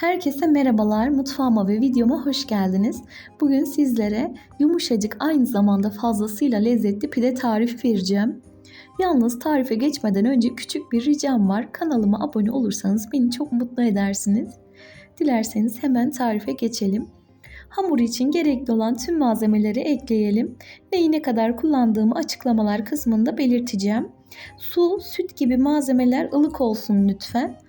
Herkese merhabalar. Mutfağıma ve videoma hoş geldiniz. Bugün sizlere yumuşacık aynı zamanda fazlasıyla lezzetli pide tarifi vereceğim. Yalnız tarife geçmeden önce küçük bir ricam var. Kanalıma abone olursanız beni çok mutlu edersiniz. Dilerseniz hemen tarife geçelim. Hamur için gerekli olan tüm malzemeleri ekleyelim. Neyi ne kadar kullandığımı açıklamalar kısmında belirteceğim. Su, süt gibi malzemeler ılık olsun lütfen.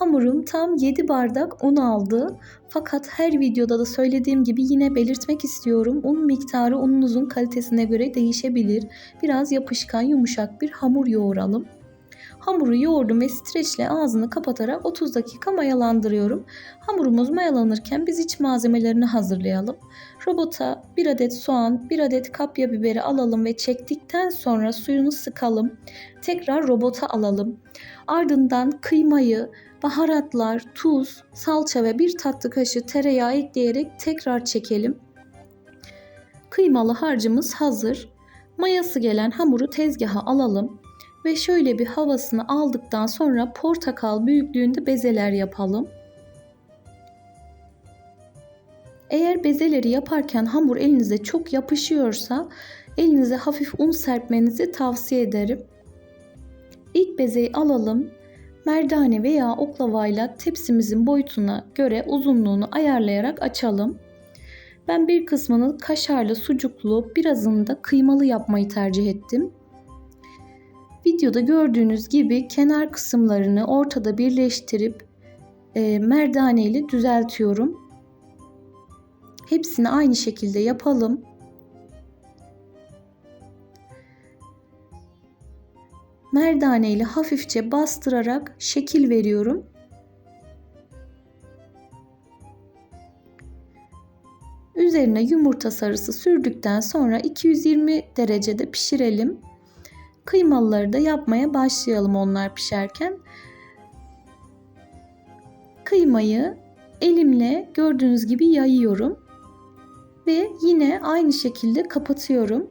Hamurum tam 7 bardak un aldı. Fakat her videoda da söylediğim gibi yine belirtmek istiyorum. Un miktarı ununuzun kalitesine göre değişebilir. Biraz yapışkan yumuşak bir hamur yoğuralım. Hamuru yoğurdum ve streçle ağzını kapatarak 30 dakika mayalandırıyorum. Hamurumuz mayalanırken biz iç malzemelerini hazırlayalım. Robota 1 adet soğan, 1 adet kapya biberi alalım ve çektikten sonra suyunu sıkalım. Tekrar robota alalım. Ardından kıymayı, baharatlar, tuz, salça ve bir tatlı kaşığı tereyağı ekleyerek tekrar çekelim. Kıymalı harcımız hazır. Mayası gelen hamuru tezgaha alalım ve şöyle bir havasını aldıktan sonra portakal büyüklüğünde bezeler yapalım. Eğer bezeleri yaparken hamur elinize çok yapışıyorsa elinize hafif un serpmenizi tavsiye ederim. İlk bezeyi alalım. Merdane veya oklavayla tepsimizin boyutuna göre uzunluğunu ayarlayarak açalım. Ben bir kısmını kaşarlı, sucuklu, birazını da kıymalı yapmayı tercih ettim. Videoda gördüğünüz gibi kenar kısımlarını ortada birleştirip e, merdane ile düzeltiyorum. Hepsini aynı şekilde yapalım. Merdane ile hafifçe bastırarak şekil veriyorum. Üzerine yumurta sarısı sürdükten sonra 220 derecede pişirelim. Kıymalıları da yapmaya başlayalım onlar pişerken. Kıymayı elimle gördüğünüz gibi yayıyorum ve yine aynı şekilde kapatıyorum.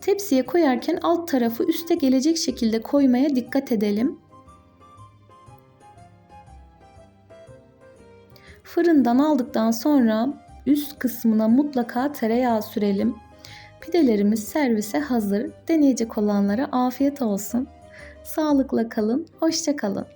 Tepsiye koyarken alt tarafı üste gelecek şekilde koymaya dikkat edelim. Fırından aldıktan sonra üst kısmına mutlaka tereyağı sürelim. Pidelerimiz servise hazır. Deneyecek olanlara afiyet olsun. Sağlıkla kalın, hoşça kalın.